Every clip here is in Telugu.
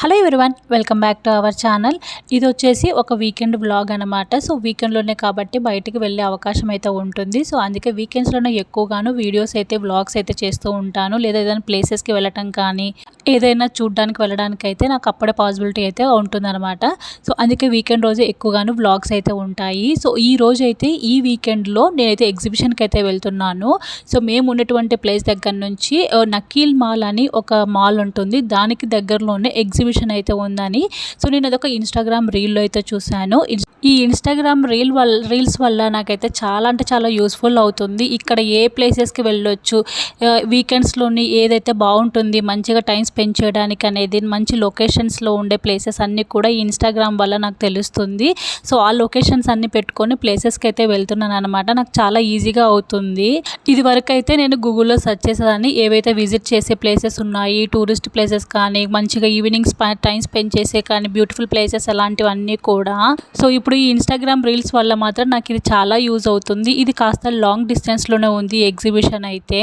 Hello everyone welcome back to our channel. ఇది వచ్చేసి ఒక వీకెండ్ బ్లాగ్ అనమాట సో వీకెండ్లోనే కాబట్టి బయటికి వెళ్ళే అవకాశం అయితే ఉంటుంది. సో అందుకే వీకెండ్స్లోనే ఎక్కువగాను వీడియోస్ అయితే బ్లాగ్స్ అయితే చేస్తూ ఉంటాను. లేదా ఏదైనా ప్లేసెస్కి వెళ్ళటం కానీ ఏదైనా చూడడానికి వెళ్ళడానికి అయితే నాకు అప్పుడే పాసిబిలిటీ అయితే ఉంటుందన్నమాట. సో అందుకే వీకెండ్ రోజు ఎక్కువగాను బ్లాగ్స్ అయితే ఉంటాయి. సో ఈ రోజు అయితే ఈ వీకెండ్లో నేనైతే ఎగ్జిబిషన్కి అయితే వెళ్తున్నాను. సో మేము ఉన్నటువంటి ప్లేస్ దగ్గర నుంచి నకీల్ మాల్ అని ఒక మాల్ ఉంటుంది. దానికి దగ్గరలోనే ఎగ్జిబిషన్ అయితే ఉందని. సో నేను అదొక ఇన్స్టాగ్రామ్ రీల్లో అయితే చూశాను. ఈ ఇన్స్టాగ్రామ్ రీల్ వల్ల రీల్స్ వల్ల నాకైతే చాలా అంటే చాలా యూస్ఫుల్ అవుతుంది. ఇక్కడ ఏ ప్లేసెస్కి వెళ్ళొచ్చు వీకెండ్స్లోని ఏదైతే బాగుంటుంది మంచిగా టైం స్పెండ్ చేయడానికి అనేది మంచి లొకేషన్స్లో ఉండే ప్లేసెస్ అన్నీ కూడా ఈ ఇన్స్టాగ్రామ్ వల్ల నాకు తెలుస్తుంది. సో ఆ లొకేషన్స్ అన్నీ పెట్టుకొని ప్లేసెస్కి అయితే వెళ్తున్నాను అనమాట నాకు చాలా ఈజీగా అవుతుంది. ఇది వరకు అయితే నేను గూగుల్లో సెర్చ్ చేసేదాన్ని. ఏవైతే విజిట్ చేసే ప్లేసెస్ ఉన్నాయి టూరిస్ట్ ప్లేసెస్ కానీ మంచిగా ఈవినింగ్ టైం స్పెండ్ చేసే కానీ బ్యూటిఫుల్ ప్లేసెస్ అలాంటివన్నీ కూడా. సో ఇప్పుడు ఈ ఇన్స్టాగ్రామ్ రీల్స్ వల్ల మాత్రం నాకు ఇది చాలా యూజ్ అవుతుంది. ఇది కాస్త లాంగ్ డిస్టెన్స్లోనే ఉంది ఎగ్జిబిషన్ అయితే.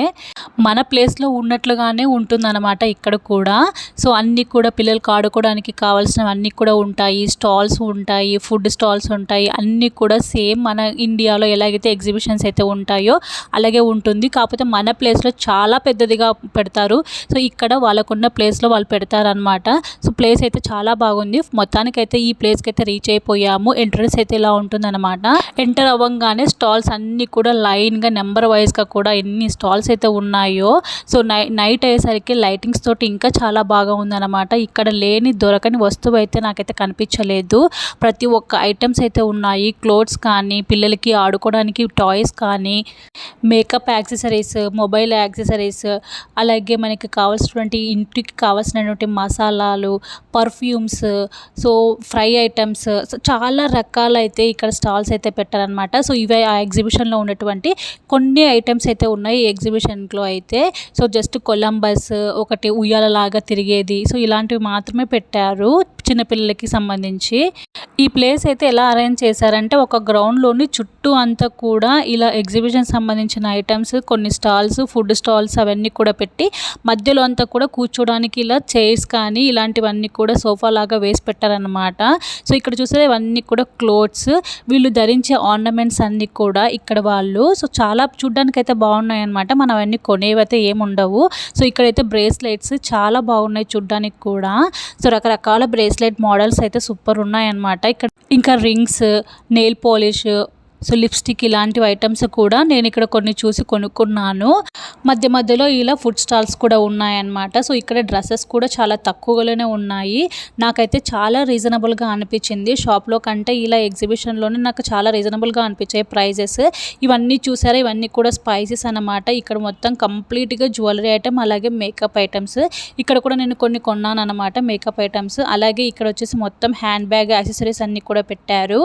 మన ప్లేస్లో ఉన్నట్లుగానే ఉంటుందన్నమాట ఇక్కడ కూడా. కూడా. సో అన్నీ కూడా పిల్లలకు ఆడుకోవడానికి కావాల్సినవన్నీ కూడా ఉంటాయి. స్టాల్స్ ఉంటాయి ఫుడ్ స్టాల్స్ ఉంటాయి. అన్నీ కూడా సేమ్ మన ఇండియాలో ఎలాగైతే ఎగ్జిబిషన్స్ అయితే ఉంటాయో అలాగే ఉంటుంది. కాకపోతే మన ప్లేస్లో చాలా పెద్దదిగా పెడతారు. సో ఇక్కడ వాళ్ళకున్న ప్లేస్లో వాళ్ళు పెడతారనమాట సో ప్లేస్ అయితే చాలా బాగుంది. మొత్తానికైతే ఈ ప్లేస్కి అయితే రీచ్ అయిపోయాము. ఎంట్రన్స్ అయితే ఇలా ఉంటుందన్నమాట. ఎంటర్ అవ్వగానే స్టాల్స్ అన్నీ కూడా లైన్గా నెంబర్ వైజ్గా కూడా ఎన్ని స్టాల్స్ అయితే ఉన్నాయో. సో నై నైట్ అయ్యేసరికి లైటింగ్స్ తోటి ఇంకా చాలా బాగా ఉందన్నమాట ఇక్కడ లేని దొరకని వస్తువు అయితే నాకైతే కనిపించలేదు. ప్రతి ఒక్క ఐటమ్స్ అయితే ఉన్నాయి. క్లోత్స్ కానీ పిల్లలకి ఆడుకోవడానికి టాయ్స్ కానీ మేకప్ యాక్సెసరీస్ మొబైల్ యాక్సెసరీస్ అలాగే మనకి కావాల్సినటువంటి ఇంటికి కావాల్సినటువంటి మసాలాలు perfumes so fry items so చాలా రకాలైతే ఇక్కడ స్టాల్స్ అయితే పెట్టారనమాట సో ఇవే ఆ ఎగ్జిబిషన్లో ఉన్నటువంటి కొన్ని ఐటమ్స్ అయితే ఉన్నాయి ఎగ్జిబిషన్లో అయితే. సో జస్ట్ కొలంబస్ ఒకటి ఉయ్యాల బాగా తిరిగేది. సో ఇలాంటివి మాత్రమే పెట్టారు. చిన్నపిల్లలకి సంబంధించి ఈ ప్లేస్ అయితే ఎలా అరేంజ్ చేశారంటే ఒక గ్రౌండ్లోని చుట్టూ అంతా కూడా ఇలా ఎగ్జిబిషన్ సంబంధించిన ఐటమ్స్ కొన్ని స్టాల్స్ ఫుడ్ స్టాల్స్ అవన్నీ కూడా పెట్టి మధ్యలో అంతా కూడా కూర్చోడానికి ఇలా చైర్స్ కానీ ఇలాంటివన్నీ కూడా సోఫా లాగా వేసి పెట్టారనమాట సో ఇక్కడ చూస్తే ఇవన్నీ కూడా క్లోత్స్ వీళ్ళు ధరించే ఆర్నమెంట్స్ అన్నీ కూడా ఇక్కడ వాళ్ళు. సో చాలా చూడ్డానికి అయితే బాగున్నాయి అనమాట మనం అవన్నీ కొనేవైతే ఏముండవు. సో ఇక్కడైతే బ్రేస్లెట్స్ చాలా బాగున్నాయి చూడ్డానికి కూడా. సో రకరకాల బ్రేస్ బ్రేస్లెట్ మోడల్స్ అయితే సూపర్ ఉన్నాయన్నమాట. ఇక్కడ ఇంకా rings nail polish so lipstick ఇలాంటివి ఐటమ్స్ కూడా నేను ఇక్కడ కొన్ని చూసి కొనుక్కున్నాను. మధ్య మధ్యలో ఇలా ఫుడ్ స్టాల్స్ కూడా ఉన్నాయన్నమాట. సో ఇక్కడ డ్రెస్సెస్ కూడా చాలా తక్కువగానే ఉన్నాయి. నాకైతే చాలా రీజనబుల్గా అనిపించింది. షాప్లో కంటే ఇలా ఎగ్జిబిషన్లోనే నాకు చాలా రీజనబుల్గా అనిపించాయి ప్రైజెస్ ఇవన్నీ చూసారా? ఇవన్నీ కూడా స్పైసెస్ అనమాట ఇక్కడ మొత్తం కంప్లీట్గా జ్యువెలరీ ఐటమ్ అలాగే మేకప్ ఐటమ్స్ ఇక్కడ కూడా నేను కొన్ని కొన్నాను అనమాట మేకప్ ఐటమ్స్ అలాగే ఇక్కడ వచ్చేసి మొత్తం హ్యాండ్ బ్యాగ్ యాక్సెసరీస్ అన్నీ కూడా పెట్టారు.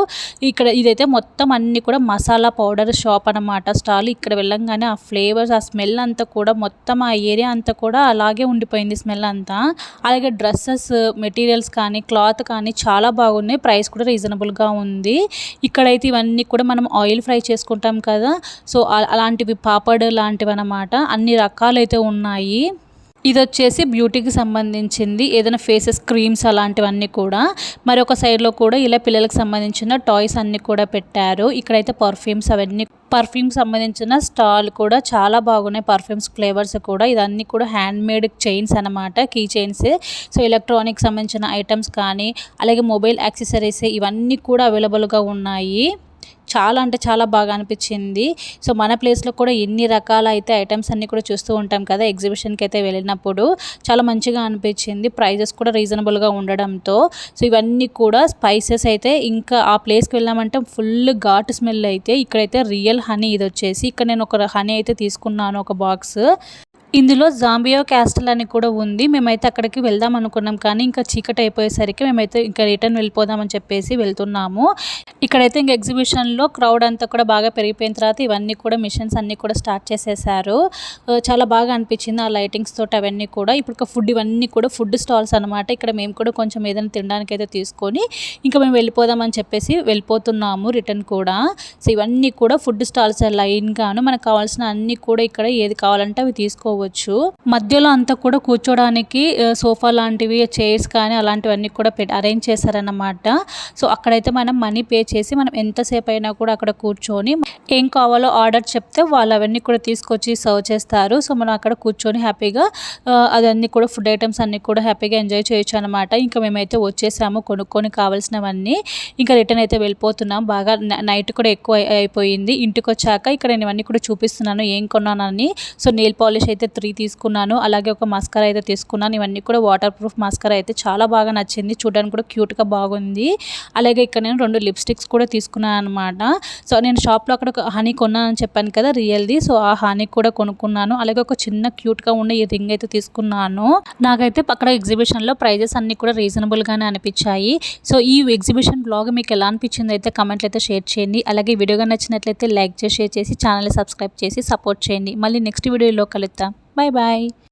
ఇక్కడ ఇదైతే మొత్తం అన్ని కూడా మసాలా పౌడర్ షాప్ అనమాట స్టాల్ ఇక్కడ వెళ్ళంగానే ఆ ఫ్లేవర్స్ ఆ స్మెల్ అంతా కూడా మొత్తం ఆ ఏరియా అంతా కూడా అలాగే ఉండిపోయింది స్మెల్ అంతా. అలాగే డ్రెస్సెస్ మెటీరియల్స్ కానీ క్లాత్ కానీ చాలా బాగున్నాయి. ప్రైస్ కూడా రీజనబుల్గా ఉంది. ఇక్కడైతే ఇవన్నీ కూడా మనం ఆయిల్ ఫ్రై చేసుకుంటాం కదా. సో అలాంటివి పాపడ్ లాంటివి అనమాట అన్ని రకాలైతే ఉన్నాయి. ఇది వచ్చేసి బ్యూటీకి సంబంధించింది. ఏదైనా ఫేసెస్ క్రీమ్స్ అలాంటివన్నీ కూడా. మరి ఒక సైడ్లో కూడా ఇలా పిల్లలకు సంబంధించిన టాయ్స్ అన్నీ కూడా పెట్టారు. ఇక్కడైతే పర్ఫ్యూమ్స్ అవన్నీ పర్ఫ్యూమ్ సంబంధించిన స్టాల్ కూడా చాలా బాగున్నాయి. పర్ఫ్యూమ్స్ ఫ్లేవర్స్ కూడా. ఇదన్నీ కూడా హ్యాండ్ మేడ్ చైన్స్ అనమాట కీ చైన్స్. సో ఎలక్ట్రానిక్ సంబంధించిన ఐటమ్స్ కానీ అలాగే మొబైల్ యాక్సెసరీస్ ఇవన్నీ కూడా అవైలబుల్గా ఉన్నాయి. చాలా అంటే చాలా బాగా అనిపించింది. సో మన ప్లేస్లో కూడా ఎన్ని రకాల అయితే ఐటమ్స్ అన్నీ కూడా చూస్తూ ఉంటాం కదా ఎగ్జిబిషన్కి అయితే వెళ్ళినప్పుడు. చాలా మంచిగా అనిపించింది. ప్రైజెస్ కూడా రీజనబుల్గా ఉండడంతో. సో ఇవన్నీ కూడా స్పైసెస్ అయితే ఇంకా ఆ ప్లేస్కి వెళ్ళామంటే ఫుల్ ఘాట్ స్మెల్ అయితే. ఇక్కడైతే రియల్ హనీ ఇది వచ్చేసి. ఇక్కడ నేను ఒక హనీ అయితే తీసుకున్నాను ఒక బాక్స్. ఇందులో జాంబియో క్యాస్టల్ అని కూడా ఉంది. మేమైతే అక్కడికి వెళ్దాం అనుకున్నాం కానీ ఇంకా చీకటి అయిపోయేసరికి మేమైతే ఇంకా రిటర్న్ వెళ్ళిపోదామని చెప్పేసి వెళ్తున్నాము. ఇక్కడైతే ఇంక ఎగ్జిబిషన్లో క్రౌడ్ అంతా కూడా బాగా పెరిగిపోయిన తర్వాత ఇవన్నీ కూడా మిషన్స్ అన్నీ కూడా స్టార్ట్ చేసేసారు. చాలా బాగా అనిపించింది ఆ లైటింగ్స్ తోటి అవన్నీ కూడా. ఇప్పుడు ఫుడ్ ఇవన్నీ కూడా ఫుడ్ స్టాల్స్ అనమాట ఇక్కడ మేము కూడా కొంచెం ఏదైనా తినడానికి అయితే తీసుకొని ఇంకా మేము వెళ్ళిపోదామని చెప్పేసి వెళ్ళిపోతున్నాము రిటర్న్ కూడా. సో ఇవన్నీ కూడా ఫుడ్ స్టాల్స్ లైన్గాను మనకు కావాల్సిన అన్నీ కూడా ఇక్కడ ఏది కావాలంటే అవి తీసుకో చేసుకోవచ్చు మధ్యలో అంతా కూడా కూర్చోడానికి సోఫా లాంటివి చైర్స్ కానీ అలాంటివన్నీ కూడా పెట్టి అరేంజ్ చేశారన్నమాట. సో అక్కడైతే మనం మనీ పే చేసి మనం ఎంతసేపు అయినా కూడా అక్కడ కూర్చొని ఏం కావాలో ఆర్డర్ చెప్తే వాళ్ళు అవన్నీ కూడా తీసుకొచ్చి సర్వ్ చేస్తారు. సో మనం అక్కడ కూర్చొని హ్యాపీగా అదన్నీ కూడా ఫుడ్ ఐటమ్స్ అన్నీ కూడా హ్యాపీగా ఎంజాయ్ చేయొచ్చు అనమాట ఇంకా మేమైతే వచ్చేసాము కొనుక్కొని కావాల్సినవన్నీ. ఇంకా రిటర్న్ అయితే వెళ్ళిపోతున్నాం. బాగా నైట్ కూడా ఎక్కువ అయిపోయింది. ఇంటికి వచ్చాక ఇక్కడ నేను ఇవన్నీ కూడా చూపిస్తున్నాను ఏం కొన్నానని. సో నెయిల్ పాలిష్ అయితే త్రీ తీసుకున్నాను. అలాగే ఒక మస్కరా అయితే తీసుకున్నాను. ఇవన్నీ కూడా వాటర్ ప్రూఫ్ మస్కరా అయితే చాలా బాగా నచ్చింది. చూడడానికి కూడా క్యూట్గా బాగుంది. అలాగే ఇక్కడ నేను రెండు లిప్స్టిక్స్ కూడా తీసుకున్నాను అనమాట సో నేను షాప్లో అక్కడ ఒక హనీ కొన్నానని చెప్పాను కదా రియల్ది. సో ఆ హనీ కూడా కొనుక్కున్నాను. అలాగే ఒక చిన్న క్యూట్గా ఉన్న ఈ రింగ్ అయితే తీసుకున్నాను. నాకైతే అక్కడ ఎగ్జిబిషన్లో ప్రైజెస్ అన్నీ కూడా రీజనబుల్గానే అనిపించాయి. సో ఈ ఎగ్జిబిషన్ బ్లాగ్ మీకు ఎలా అనిపించింది అయితే కమెంట్లు అయితే షేర్ చేయండి. అలాగే వీడియోగా నచ్చినట్లయితే లైక్ చేసి షేర్ చేసి ఛానల్ సబ్స్క్రైబ్ చేసి సపోర్ట్ చేయండి. మళ్ళీ నెక్స్ట్ వీడియోలో కలుద్దాం. Bye-bye.